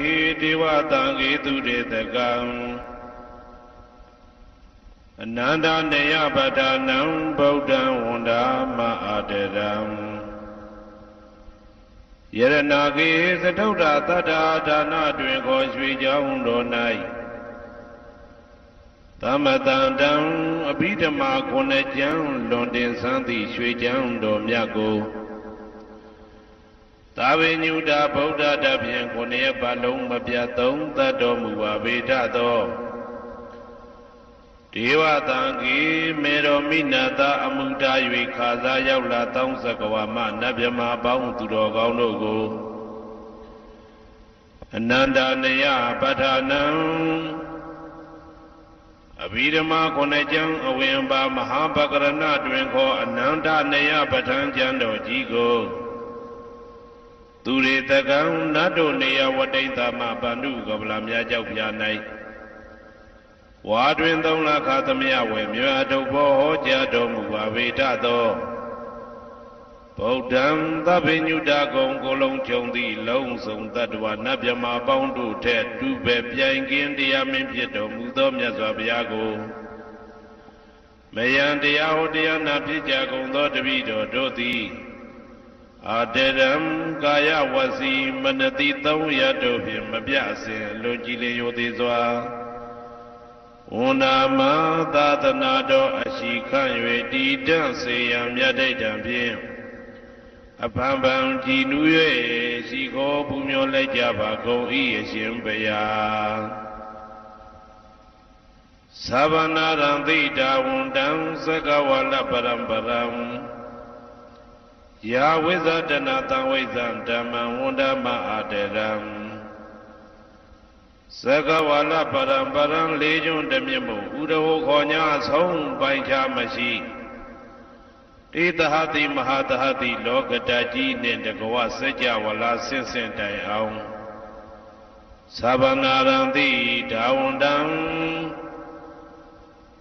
ဟိဒေဝတံဂေသူတေတကံအနန္တနေယပဒနံဗုဒ္ဓံဝန္ဒာမအာတရံယရနာကေသထုဒ္ဓတတ္တာဒါနတွင်ခေါ်ရွှေကြောင်းတော်၌သမတန္တံအဘိဓမ္မာခုနှစ်ကျမ်းလွန်တင်ဆန်းသည့်ရွှေကျမ်းတော်မြတ်ကို သာဝေညုတာဗုဒ္ဓတဖြင့်ခုနှစ်ရက်ပတ်လုံးမပြတ်သုံးသတ်တော်မူပါဗေဒသောဒေဝတံကြီးမေတော်မိနာတာအမှုတာ၍ခါစားရောက်လာတောင်းစကဝါမနတ်မြမပေါင်းသူတော်ကောင်းတို့ကိုအနန္တနယပဋ္ဌာနံအဘိဓမ္မာခုနှစ်ကျမ်းအဝင်ပါမဟာပကရဏတွင်ခေါ်အနန္တနယပဋ္ဌာန်းကျမ်းတော်ကြီးကို သူရေတကံနတ်တို့နေယဝတိတ္တမဗန္ဓုကပလာများကြောက်ပြာ၌ဝါတွင်သုံးလခါသမယဝေမြတ်တုဘောဟောကြားတော်မူပါဝေဒသောဗုဒ္ဓံသဗ္ဗညုတကုံကိုလုံးကြုံသည့်လုံးစုံတ attva နတ်မြမာပေါင်းတို့ထက်တူပဲပြိုင်ကင်းတရားမင်းဖြစ်တော်မူသောမြတ်စွာဘုရားကိုမယံတရားဟောတရားနာဖြစ်ကြကုန်သောတပည့်တော်တို့သည် အာတရံကာယဝစီမနတိသုံးရတို့ဖြင့်မပြအစဉ်လွန်ကြည်လျောသေးစွာဝန္နာမသာသနာတော်အရှိခန့်၍တည်တံ့စေရန်မြတ်ဒိဋ္ဌံဖြင့်အဖန်ဖန်ကြည်နူး၍ရှိခေါ်ပူမျောလိုက်ကြပါကုန်၏အရှင်ဘုရားသဗ္ဗနာရံသိတာဝန္တံသကဝလပရံပရံ ယာဝိဇဒနာတံဝိဇံဓမ္မံဝန္ဒမအာတရံသကဝလပရံပရံလေးကျွန်းတမြင့်မှုဥဒဟောခေါ်ညာဆုံးပိုင်ချမရှိတေတဟတိမဟာတဟတိလောကတကြီးနှင့်တကဝစัจ java လာဆင့်ဆင့်တိုင်အောင်သဗ္ဗနာရံတိဒါဝန္တံ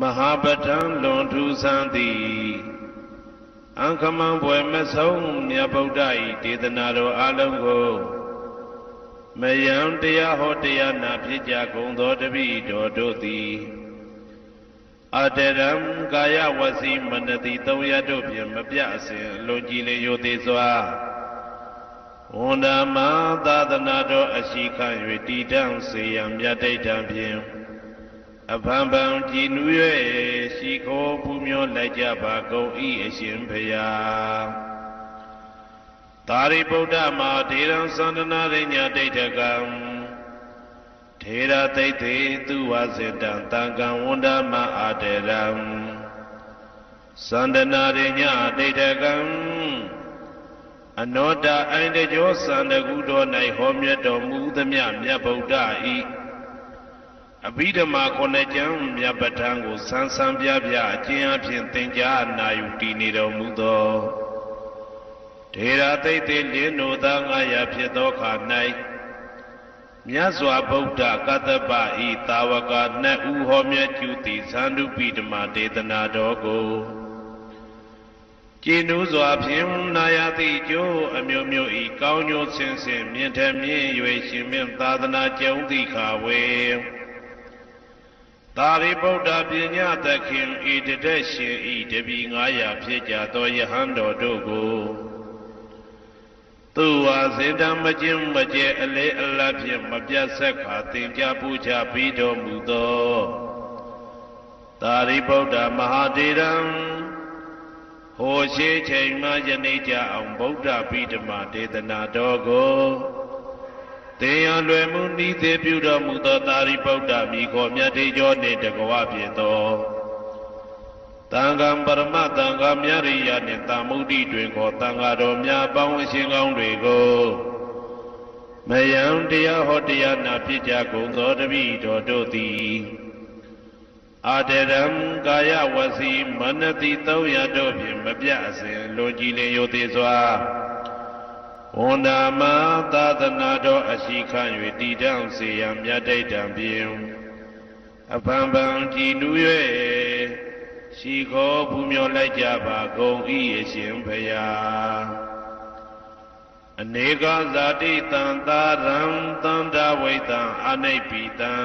မဟာပဋ္ဌံလွန်ထူးဆန်းသည်အံခမံဘွယ်မဆုံးမြတ်ဗုဒ္ဓ၏ဒေသနာတော်အလုံးကိုမယံတရားဟောတရားနာဖြစ်ကြကုန်သောတပည့်တော်တို့သည်အတရံကာယဝစီမနတိသုံးရတို့ဖြင့်မပြအစဉ်လွန်ကြည်လေရိုသေးစွာဝန္ဒမသာသနာတော်အရှိခံ၍တည်တံ့စေရန်မြတ်တိတ်တံဖြင့် အဖန်ဖန်ကြည်နူး၍ရှိခိုးပူမျောလိုက်ကြပါကုန်၏အရှင်ဘုရားသာရိပုတ္တမဒေရံသန္တနာရိညာဒိဋ္ဌကံထေရသိသိသူဝစေတံတံကံဝန္ဒမအာတေရံသန္တနာရိညာဒိဋ္ဌကံအနောတအိုင်တကြောသန္တကုတော်၌ဟောမြတ်တော်မူသမျှမြတ်ဗုဒ္ဓဤ အဘိဓမ္မာခုနှစ်ကျမ်းမြတ်ပဋ္ဌာန်းကိုဆန်းဆန်းပြပြအကျဉ်းအဖြစ်သင်ကြားနာယူတည်နေတော်မူသောဒေရာသိတ်သိလင်းတို့သား900ဖြစ်သောခါ၌မြတ်စွာဘုရားကတ္တပဤတာဝကနှစ်ဦးဟောမြတ်ကျူသည်သန္ဓုပိဓမ္မာဒေသနာတော်ကိုကျင်းဥစွာဖြင့်နာယတိကျိုးအမျိုးမျိုးဤကောင်းကျိုးဆင်းဆင်းမြင့်ထမြင့်၍ရှင်မြင့်သာသနာကျုံသည့်ခါဝေ သာရိပုတ္တပညာသခင်ဤတတက်ရှင်ဤတပီ900ဖြစ်ကြသောယဟန်တော်တို့ကိုသူဝါစေတံမကျင်းမကျဲအလေအလတ်ဖြင့်မပြတ်ဆက်ခါသင်ကြားပူချပြီးတော်မူသောသာရိပုတ္တမဟာတေရံဟောရှိချိန်မှယနေ့ကြအောင်ဗုဒ္ဓပိဓမဒေသနာတော်ကို တေယံလွယ်မှုဤသေးပြုတော်မူသောသာရိပုတ္တမိခေါ်မြတ်တေကျော်နှင့်တကဝဖြစ်သောတန်ခါပရမတန်ခါမြရိယနှင့်တာမုဒ္ဒိတွင်ခေါ်တန်ခါတော်များပေါင်းအရှင်ကောင်းတွေကိုမယံတရားဟောတရားနာဖြစ်ကြကုန်သောတပိတော်တို့သည်အာတရံကာယဝစီမနတိသုံးရတို့ဖြင့်မပြအစဉ်လိုကြည်လင်ယိုသေးစွာ ဝန္ဒာမသာသနာတော်အရှိခံ၍တည်တံ့စေရန်မြတ်တိတ်တံဖြင့်အဖန်ဖန်ကြည်နူး၍ရှိခေါ်ပူမျောလိုက်ကြပါကုန်၏အရှင်ဖယားအနေကဇာတိတံသာရံတန္တဝိတံအနိပိတံ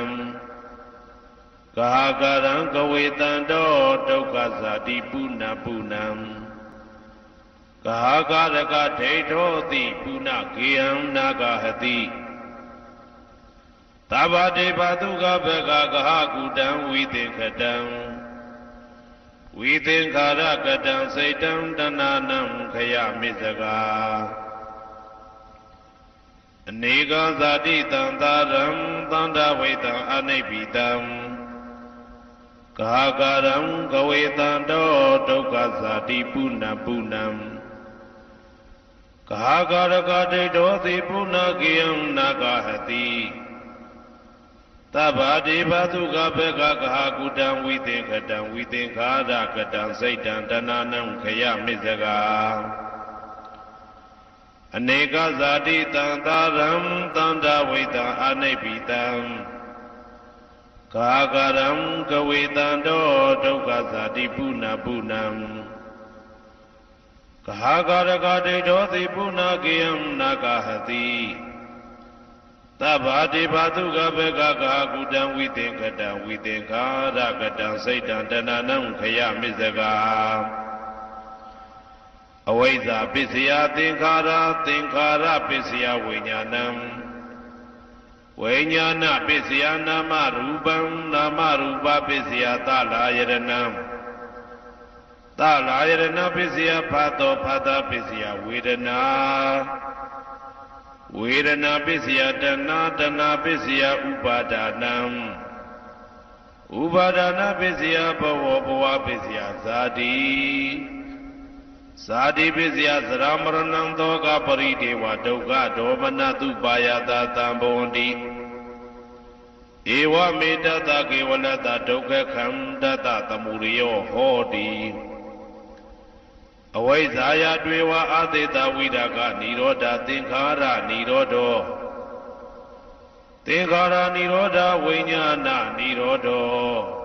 ကာကရံကဝေတံတောဒုက္ခဇာတိပုဏ္ဏပုဏ္ဏံ ကာကရကဒိဋ္ဌောတိပုဏ္ဏကေယံနာဂဟတိသဗ္ဗတေဘတုကဘကကဟကုတံဝိသင်္ခတံဝိသင်္ခာရကတံစိတ်တံတဏနံခယမိစကာအနေကဇာတိတံသာရံသန္တာဝိတံအနိပိတံကာကရံကဝေတံတောဒုက္ခဇာတိပုဏ္ဏပုဏ္ဏံ ကာကရကတိတောတိပုဏ္ဏကေယံနာဂဟတိသဗ္ဗတိဘသုကဘေကကဟာကုတံဝိသင်္ခတံဝိသင်္ခာရကတံစိတ်တံတဏနံခယမိစကာအနေကဇာတိတံသာရံတန္တဝိတံအနိပိတံကာကရံကဝေတံတောဒုက္ခဇာတိပုဏ္ဏပုဏ္ဏံ ကာကရကတိတောတိပုဏ္ဏကေယံနာဂဟတိသဗ္ဗတိဘာတုကဘေကကာကုတံဝိသင်္ကတံဝိသင်္ခာရကတံစိတ်တံတဏနံခယမစ္စကာအဝိဇ္ဇာပစ္စယသင်္ခါရသင်္ခါရပစ္စယဝိညာဏံဝိညာဏပစ္စယနာမရူပံနာမရူပပစ္စယသလာယရဏံ သလာယရဏပစ္စယဖတ်တော်ဖတ်တာပစ္စယဝေဒနာဝေဒနာပစ္စယတဏတဏပစ္စယဥပါဒနာဥပါဒနာပစ္စယဘဝဘဝပစ္စယဇာတိဇာတိပစ္စယသရမရဏံသောကပရိဒေဝဒုက္ခဒေါမနတုပါယတာတံဘဝန္တိဧဝမေတ္တကေဝလတဒုက္ခခန္တတသမုရိယောဟောတိ အဝိဇ္ဇာယတွေဝအာသေတဝိဒကនិရောဓသင်္ခါရនិရောဓောသင်္ခါရនិရောဓဝိညာဏនិရောဓော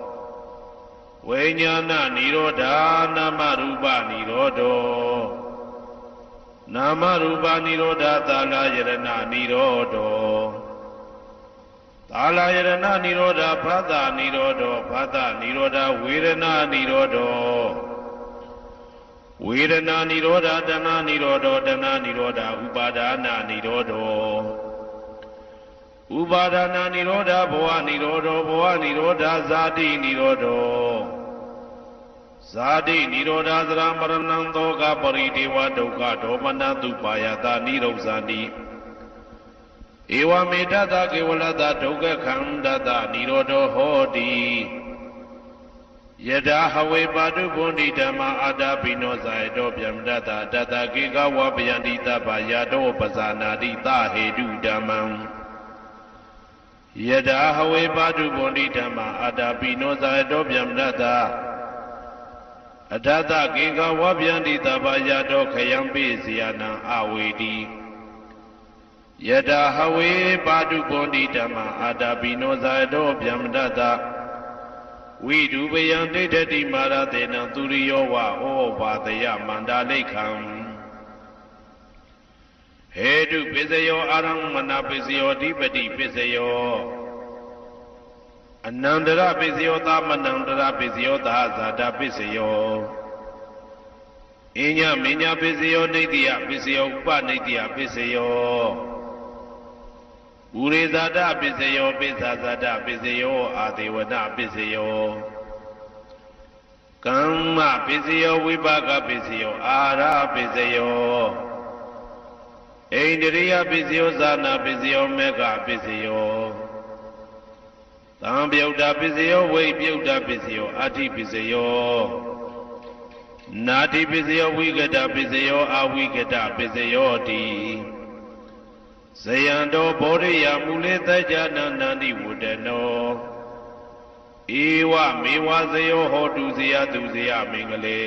ဝိညာဏនិရောဓနာမရူပនិရောဓောနာမရူပនិရောဓသာလယရဏនិရောဓောသာလယရဏនិရောဓဖသនិရောဓောဖသនិရောဓဝေဒနာនិရောဓော ဝေဒနာនិရောဓတဏនិရောဓတဏនិရောဓဥပါဒနာនិရောဓဥပါဒနာនិရောဓဘဝនិရောဓဘဝនិရောဓဇာတိនិရောဓဇာတိនិရောဓသရမရဏံသောကပရိဒေဝဒုက္ခဒေါမနတုပါယတာនិရုဇာတိဧဝမေတ္တကေဝလတဒုက္ခခန္ဓတនិရောဓဟောတိ ယထာဟဝေပါတုဘုန်ဒီဓမ္မာအာတာပိနောဇာယတောဗျမတတတတကေကဝပယန္တိတပယတောပဇာနာတိသဟေတုဓမ္မံယထာဟဝေပါတုဘုန်ဒီဓမ္မာအာတာပိနောဇာယတောဗျမတတအထသကေကဝဗျန္တိတပယတောခယံပိစီယနံအဝေတိယထာဟဝေပါတုဘုန်ဒီဓမ္မာအာတာပိနောဇာယတောဗျမတတ ဝိဒုပယံဒိဋ္ဌတိမာရတေနံသူရိယောဝဩဘာတယမန္တာလိခံဟေတုပစ္စယောအာရမဏပစ္စယောဓိပတိပစ္စယောအနန္တရပစ္စယောသမနန္တရပစ္စယောသာဇာတပစ္စယောအညမညာပစ္စယောနေတိယပစ္စယောဥပနေတိယပစ္စယော ဥရိဇာတပစ္စယောပိစ္ဆာဇာတပစ္စယောအာဒေဝနပစ္စယောကမ္မပစ္စယောဝိပါကပစ္စယောအာရပစ္စယောဣန္ဒြိယပစ္စယောဇာနာပစ္စယောမေဃပစ္စယောသံပြုတ်တာပစ္စယောဝိပြုတ်တာပစ္စယောအာတိပစ္စယောနာတိပစ္စယောဝိကတပစ္စယောအဝိကတပစ္စယောတိ ဇယံတော်ဘောရိယမူလေတကြနန္တန္တိဝတ္တနောဧဝမေဝဇယောဟောတုဇယတုဇယမင်္ဂလေ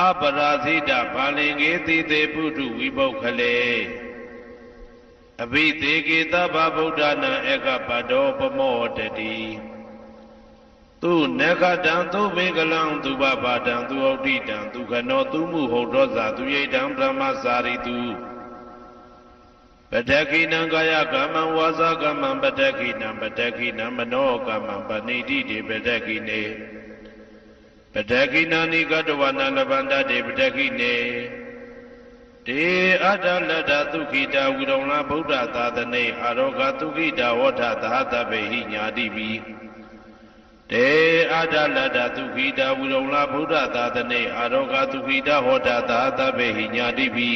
အပရာဇိတဘာလင်္ကေတိတေပုထုဝိဘုတ်ခလေအဘိသေကေတဗ္ဗဗုဒ္ဓနာဧကပတောပမောတတိသူနေကတံသူမေကလံသူဘဘာတံသူဩတိတံသူခနောသူမှုဟုတ်တော်ဇာသူရိတံဗြဟ္မစာရိတု ပတခိနံကာယကမ္မံဝါစာကမ္မံပတခိနံပတခိနံမနောကမ္မံပဏိတိတိပတခိနေပတခိနာနိကတဝနာလဗန္တတေပတခိနေတေအတ္တလတ္တသုခိတာဝိရုံလာဗုဒ္ဓသာသနေအာရောဂသုခိတာဝဋ္ဌသဟတပေဟိညာတိပိတေအတ္တလတ္တသုခိတာဝိရုံလာဗုဒ္ဓသာသနေအာရောဂသုခိတာဟောတာသဟတပေဟိညာတိပိ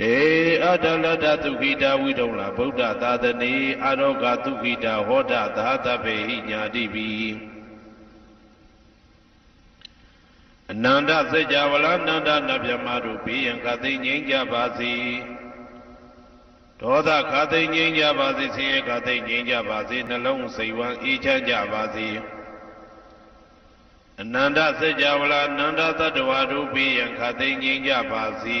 တေအတ္တလတ္တသုခိတာဝိရုံလာဗုဒ္ဓသာသနေအာရောဂသုခိတာဟောတာသဟတပေဟိညာတိပိအနန္တစัจ java လာနန္ဒနဗျမတို့ဘေးရန်ခသိငြိမ်းကြပါစေဒေါသခသိငြိမ်းကြပါစေဆင်းရဲခသိငြိမ်းကြပါစေနှလုံးစိတ်ဝမ်းအေးချမ်းကြပါစေအနန္တစัจ java လာနန္ဒတတ္တဝါတို့ဘေးရန်ခသိငြိမ်းကြပါစေ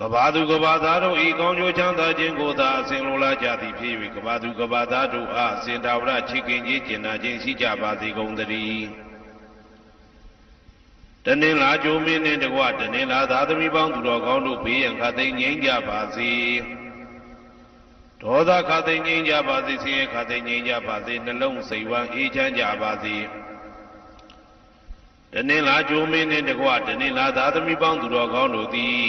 ကဘာသူကဘာသားတို့ဤကောင်းကျိုးချမ်းသာခြင်းကိုသာအစဉ်လိုလားကြသည်ဖြစ်၍ကဘာသူကဘာသားတို့အားအစဉ်တာဝရချစ်ခင်ခြင်းကျင်နာခြင်းရှိကြပါစေကုန်သတည်းတနင်္လာကြိုမင်းနှင့်တကွတနင်္လာသာသမီပေါင်းသူတော်ကောင်းတို့ဘေးရန်ခသိငြိမ်းကြပါစေဒေါသခသိငြိမ်းကြပါစေဆင်းရဲခသိငြိမ်းကြပါစေနှလုံးစိတ်ဝမ်းအေးချမ်းကြပါစေတနင်္လာကြိုမင်းနှင့်တကွတနင်္လာသာသမီပေါင်းသူတော်ကောင်းတို့သည်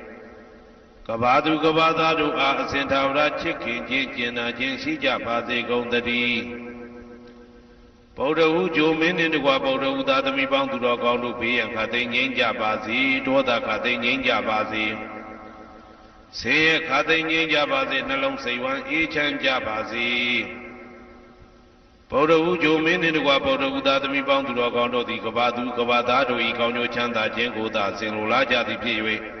ကဘာသူကဘာသားတို့အားအစဉ်သာဝရချစ်ခင်ခြင်းကျင်နာခြင်းရှိကြပါစေကုန်သတည်းဗုဒ္ဓဟူဂျိုမင်းနှင့်တကွာဗုဒ္ဓဟူသာသမီပေါင်းသူတော်ကောင်းတို့ဘေးရန်ခတ်သိမ်းငြိမ်းကြပါစေဒေါသခတ်သိမ်းငြိမ်းကြပါစေဆေးရခတ်သိမ်းငြိမ်းကြပါစေနှလုံးစိတ်ဝမ်းအေးချမ်းကြပါစေဗုဒ္ဓဟူဂျိုမင်းနှင့်တကွာဗုဒ္ဓဟူသာသမီပေါင်းသူတော်ကောင်းတို့သည်ကဘာသူကဘာသားတို့၏ကောင်းကျိုးချမ်းသာခြင်းကိုသာဆင်လိုလားကြသည်ဖြစ်၍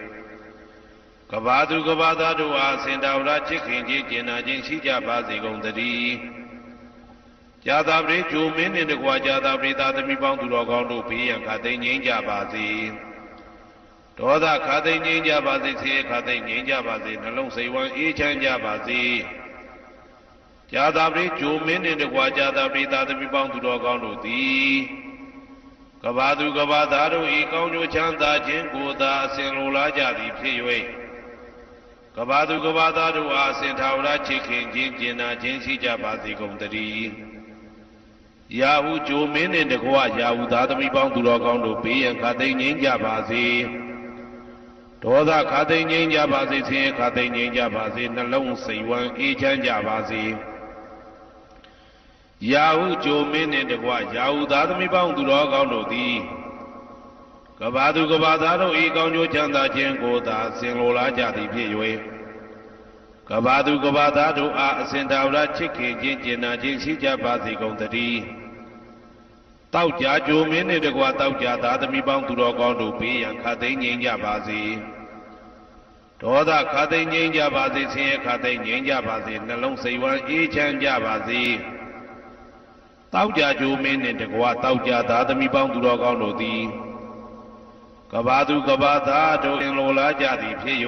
ကဘာသူကဘာသားတို့အားစင်တာဝရချစ်ခင်ခြင်းကျင်နာခြင်းရှိကြပါစေကုန်သတည်းဇာတာပရိဂျိုမင်းနှင့်တကွာဇာတာပရိသာသမီပေါင်းသူတော်ကောင်းတို့ဘေးရန်ခတ်သိမ်းငြိမ်းကြပါစေဒေါသခတ်သိမ်းငြိမ်းကြပါစေဆင်းရဲခတ်သိမ်းငြိမ်းကြပါစေနှလုံးစိတ်ဝမ်းအေးချမ်းကြပါစေဇာတာပရိဂျိုမင်းနှင့်တကွာဇာတာပရိသာသမီပေါင်းသူတော်ကောင်းတို့သည်ကဘာသူကဘာသားတို့ဤကောင်းကျိုးချမ်းသာခြင်းကိုသာအစဉ်လိုလားကြသည်ဖြစ်၍ ကဘာသူကဘာသားတို့အားစင်ထာဝရချစ်ခင်ခြင်းကျင်နာခြင်းရှိကြပါစေကုန်တည်းယရာဟုဂျိုမင်းနှင့်တကွရာဟုသားသမီးပေါင်းသူတော်ကောင်းတို့ဘေးရန်ခါသိမ်းငြိမ်းကြပါစေဒေါသခါသိမ်းငြိမ်းကြပါစေဆင်းရဲခါသိမ်းငြိမ်းကြပါစေနှလုံးစိတ်ဝမ်းအေးချမ်းကြပါစေရာဟုဂျိုမင်းနှင့်တကွရာဟုသားသမီးပေါင်းသူတော်ကောင်းတို့သည် ကဘာသူကဘာသားတို့ဤကောင်းကျိုးချမ်းသာခြင်းကိုသာဆင်လိုလားကြသည်ဖြစ်၍ကဘာသူကဘာသားတို့အားအစဉ်တော်ရချစ်ခင်ခြင်းကျင်နာခြင်းရှိကြပါစေကုန်သတည်းတောက်ကြကြိုမင်းနှင့်တကွတောက်ကြသားသမီးပေါင်းသူတော်ကောင်းတို့ဘေးရန်ခတ်သိမ်းငြိမ်းကြပါစေဒေါသခတ်သိမ်းငြိမ်းကြပါစေဆင်းရဲခတ်သိမ်းငြိမ်းကြပါစေနှလုံးစိတ်ဝမ်းအေးချမ်းကြပါစေတောက်ကြကြိုမင်းနှင့်တကွတောက်ကြသားသမီးပေါင်းသူတော်ကောင်းတို့သည် ကဘာသူကဘာသားတို့အင်လိုလားကြသည်ဖြစ်၍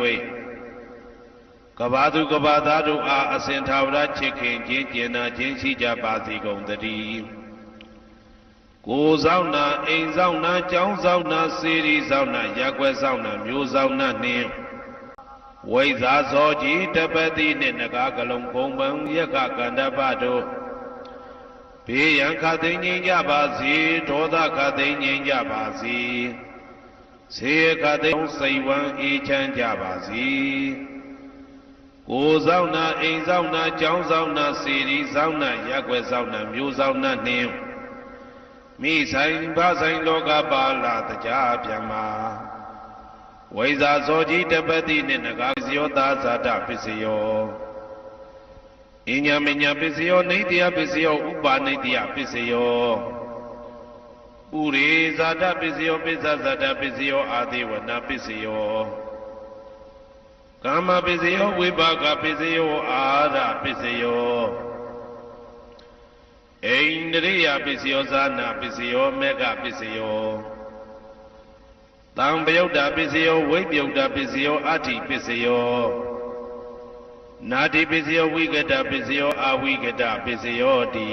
ကဘာသူကဘာသားတို့အားအစဉ်သာဝရချစ်ခင်ခြင်းကျင်နာခြင်းရှိကြပါစေကုန်သတည်းကိုယ်ဆောင်နာအိမ်ဆောင်နာကျောင်းဆောင်နာစေရီဆောင်နာရက်ွယ်ဆောင်နာမျိုးဆောင်နာနှင့်ဝိဇာဇောကြီးတပတိနှင့်နဂါကလုံးဘုံပံယက္ခကန္တပတို့ဘေးရန်ခသိမ့်ငြိမ်းကြပါစေဒေါသခသိမ့်ငြိမ်းကြပါစေ ဆေယခသိမ့်စိတ်ဝမ်းအေးချမ်းကြပါစေကိုယ်ဆောင်နာအိမ်ဆောင်နာကျောင်းဆောင်နာစီရီဆောင်နာရက်ွယ်ဆောင်နာမျိုးဆောင်နာနှင့်မိဆိုင်ဘာဆိုင်လောကပါလာတရားပြန်မှာဝိဇာဇောကြီးတပတိနှင့်နဂါဇယောသာဇာတပစ္စယောအညမညာပစ္စယောနေတယပစ္စယောဥပါနေတယပစ္စယော ဥရေဇာတပစ္စယောပစ္စဇာတပစ္စယောအာသေဝနာပစ္စယောကာမပစ္စယောဝိပါကပစ္စယောအာရပစ္စယောအိန္ဒရိယပစ္စယောဇာနာပစ္စယောမေဃပစ္စယောတံပယုတ်တာပစ္စယောဝိပယုတ်တာပစ္စယောအဋ္ဌိပစ္စယောနာတိပစ္စယောဝိကတပစ္စယောအဝိကတပစ္စယောတိ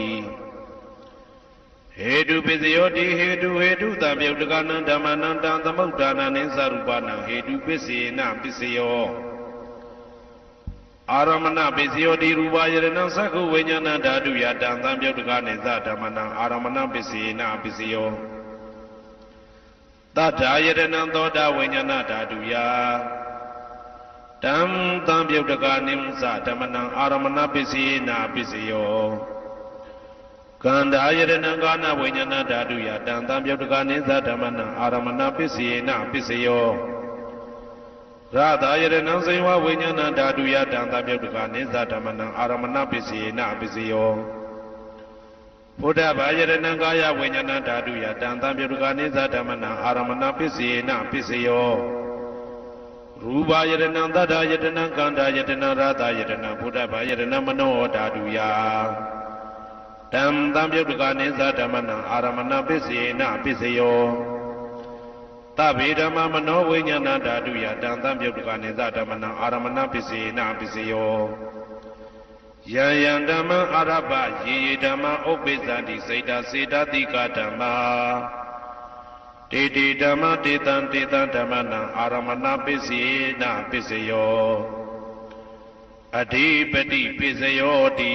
ဟေတုပစ္စယောတိဟေတုဟေတုတံပယုတ်တကနံဓမ္မနံတံသမုဋ္ဌာနနိသရူပနံဟေတုပစ္စေနပစ္စယောအာရမဏပစ္စယောတိရူပယရဏသက္ခုဝိညာဏဓာတုယတံသံပြုတ်တကနိသဓမ္မနံအာရမဏပစ္စေနပစ္စယောတထာယရဏသောတာဝိညာဏဓာတုယတံသံပြုတ်တကနိသဓမ္မနံအာရမဏပစ္စေနပစ္စယော ကန္တာယရဏကာနဝိညာဏဓာတုယတံသံပြုတ်တကနိသဓမ္မနံအာရမဏပစ္စေနပစ္စယောရတာယရဏံစေဝဝိညာဏဓာတုယတံသပြုတ်တကနိသဓမ္မနံအာရမဏပစ္စယေနပစ္စယောဘုဒ္ဓဘာယရဏံကာယဝိညာဏဓာတုယတံသပြုတ်တကနိသဓမ္မနံအာရမဏပစ္စယေနပစ္စယောရူပယရဏံသတ္တယတနံကန္တာယတနံရတာယတနံဘုဒ္ဓဘာယရဏံမနောဓာတုယ တံသံပြုတ်တကနိသဓမ္မနံအာရမဏပစ္စယေနပစ္စယောသဗ္ဗေဓမ္မမနောဝိညာဏဓာတုယတံသံပြုတ်တကနေသဓမ္မနံအာရမဏပစ္စေနပစ္စယောယံယံဓမ္မအာရပယေယေဓမ္မဥပ္ပိသတိစေတစေတတိကဓမ္မာတေတေဓမ္မတေတံတေတံဓမ္မနံအာရမဏပစ္စေနပစ္စယောအဓိပတိပစ္စယောတိ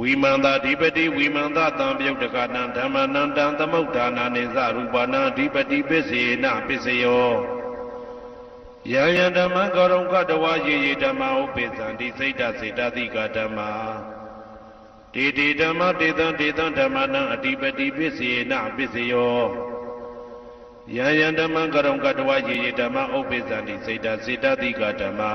ဝိမန္တာဓိပတိဝိမန္တတံပြုတ်တကနံဓမ္မနံတံသမုဋ္ဌာနာနိသရူပနာဓိပတိပစ္စေနပစ္စယောယံယံဓမ္မကရုံကတဝယေယေဓမ္မဥပိသံတိစိတ်တစေတတိကဓမ္မာတေတေဓမ္မတေတံတေတံဓမ္မနံအဓိပတိပစ္စေနပစ္စယောယံယံဓမ္မကရုံကတဝယေယေဓမ္မဥပိသံတိစိတ်တစေတတိကဓမ္မာ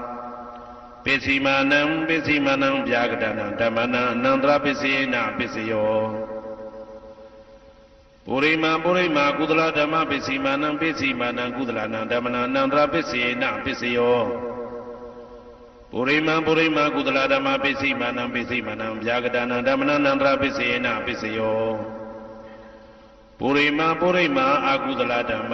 ပစ္စည်းမာနံပစ္စည်းမာနံဗျာကတနံဓမ္မနံအနန္တရပစ္စည်းနာပစ္စယောပုရိမာပုရိမာကုသလဓမ္မပစ္စည်းမာနံပစ္စည်းမာနံကုသလနံဓမ္မနံအနန္တရပစ္စည်းနာပစ္စယောပုရိမံပုရိမကုသလဓမ္မပစ္စည်းမာနံပစ္စည်းမာနံဗျာကတနာဓမ္မနန္တရာပစ္စယေနပစ္စယောပုရိမံပုရိမအာကုသလဓမ္မ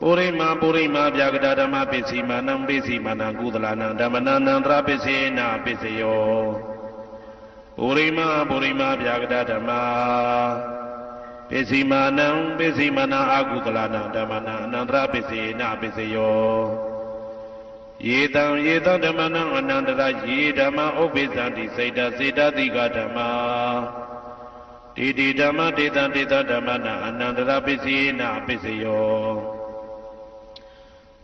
ပုရိမပုရိမဗျာကတဓမ္မပစ္စည်းမာနံပစ္စည်းမာနံကုသလနံဓမ္မနာနန္တရာပစ္စယေနပစ္စယောပုရိမပုရိမဗျာကတဓမ္မပစ္စည်းမာနံပစ္စည်းမာနံအာကုသလနံဓမ္မနာအနန္တရာပစ္စယေနပစ္စယောယေတံယေတံဓမ္မနံအနန္တရယေဓမ္မဥပ္ပိသံတိစိတ်တစေတတိကဓမ္မတိတိဓမ္မတေတံတေတဓမ္မနံအနန္တရပစ္စယေနပစ္စယော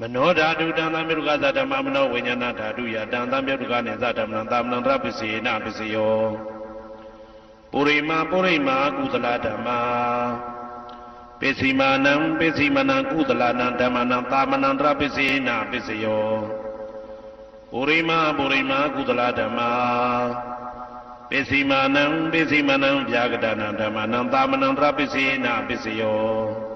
မနောဓာတုတံသံပြုတ်ကသဓမ္မမနောဝိညာဏဓာတုယတံသံပြုတ်ကနေသဓမ္မနံသာမဏံတရပစ္စေနပစ္စယောပုရိမာပုရိမာကုသလဓမ္မာပစ္စည်းမာနံပစ္စည်းမနံကုသလနံဓမ္မနံသာမနံတရပစ္စည်းနာပစ္စယောပုရိမာပုရိမာကုသလဓမ္မာပစ္စည်းမာနံပစ္စည်းမနံဗျာကတနံဓမ္မနံသာမနံတရပစ္စည်းနာပစ္စယော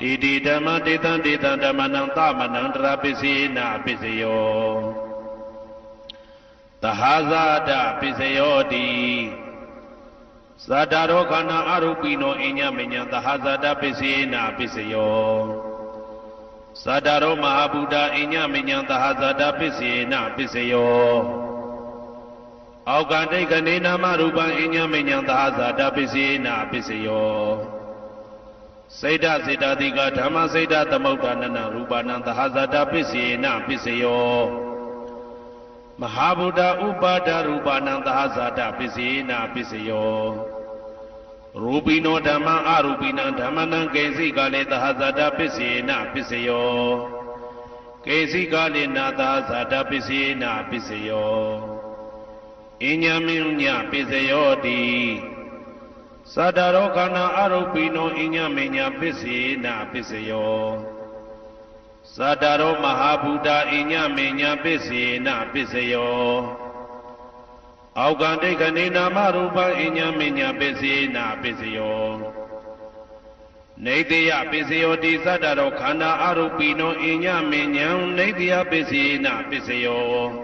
တိတိဓမ္မတေတံတေတံဓမ္မနံသာမနံတရပိစေနာပိစယောသဟာဇာတပိစယောတိဇာတာရောခန္ဓာအရုပိနောအညမညံသဟဇာတပစ္စေနာပစ္စယောဇာတာရောမဟာဗုဒ္ဓအညမညံသဟဇာတပစ္စေနာပစ္စယောအောက်ကတိတ်ကနေနာမရူပံအညမညံသဟဇာတပစ္စေနာပစ္စယော စေတစေတတိကဓမ္မစေတသမုဋ္ဌာနနရူပနံသဟဇာတပစ္စေနာပစ္စယောမဟာဗုဒ္ဓဥပါဒရူပနံသဟဇာတပစ္စေနာပစ္စယောရူပိနောဓမ္မအရူပိနံဓမ္မနံကေစီကလေသဟဇာတပစ္စေနာပစ္စယောကေစီကလေနာသဟဇာတပစ္စေနာပစ္စယောအညမင်းညပစ္စယောတိ သတ္တရောခန္ဓာအရူပိနောအညမညပစ္စေနာပစ္စယောသတ္တရောမဟာဗုဒ္ဓအိညမေညာပစ္စေနပစ္စယောအောက်ကံဒိဋ္ဌနေနာမရူပအိညမေညာပစ္စေနပစ္စယောနေတယပစ္စယောတိသတ္တရောခန္ဓာအရူပိနောအိညမေညာနေတယပစ္စေနပစ္စယော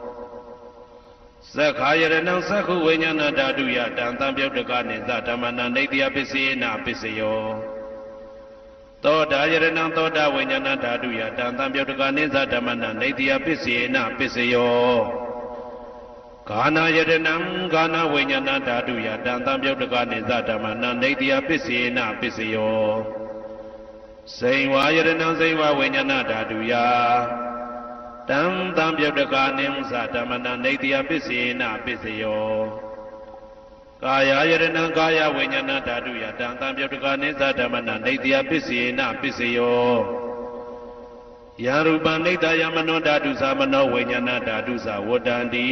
သက္ခာယရဏံသက္ခုဝိညာဏဓာတုယတံတံပြုတ်တကနိသဓမ္မနာနေတိယပစ္စည်းနာပစ္စယောသောတာယရဏံသောတာဝိညာဏဓာတုယတံတံပြုတ်တကနိသဓမ္မနံနေတိယပစ္စေနပစ္စယောဂာနာယရဏံဂာနာဝိညာဏဓာတုယတံတံပြုတ်တကနိသဓမ္မနံနေတိယပစ္စေနပစ္စယောစိန်ဝါယရဏံစိန်ဝါဝိညာဏဓာတုယ တံတံပြုတ်တကနိသဓမ္မနံနေတိယပစ္စေနပစ္စယောကာယယရဏံကာယဝိညာဏဓာတုယတံတံပြုတ်တကနိသဓမ္မနနေတယပစ္စေနပစ္စယောယာရူပနိတယမနောဓာတုသမနောဝိညာဏဓာတုသဝတ္တန္တိ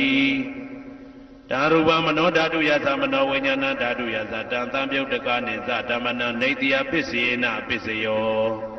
ဓာရူပမနောဓာတုယသမနောဝိညာဏဓာတုယသတံတံပြုတ်တကနိသဓမ္မနနေတယပစ္စေနပစ္စယော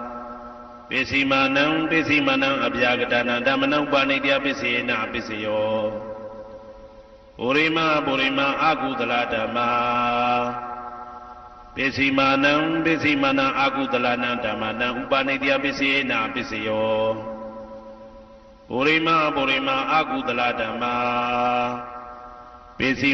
ပိစီမနံပိစီမနံအဗျာကတနံဓမ္မနံဥပါနေတယပစ္စေနပစ္စယောပုရိမပုရိမအာကုသလဓမ္မာပိစီမာနံပိစီမာနံအာကုသလနံဓမ္မနံဥပါနေတယပစ္စေနာပစ္စယောပုရိမပုရိမအာကုသလဓမ္မာပိစီ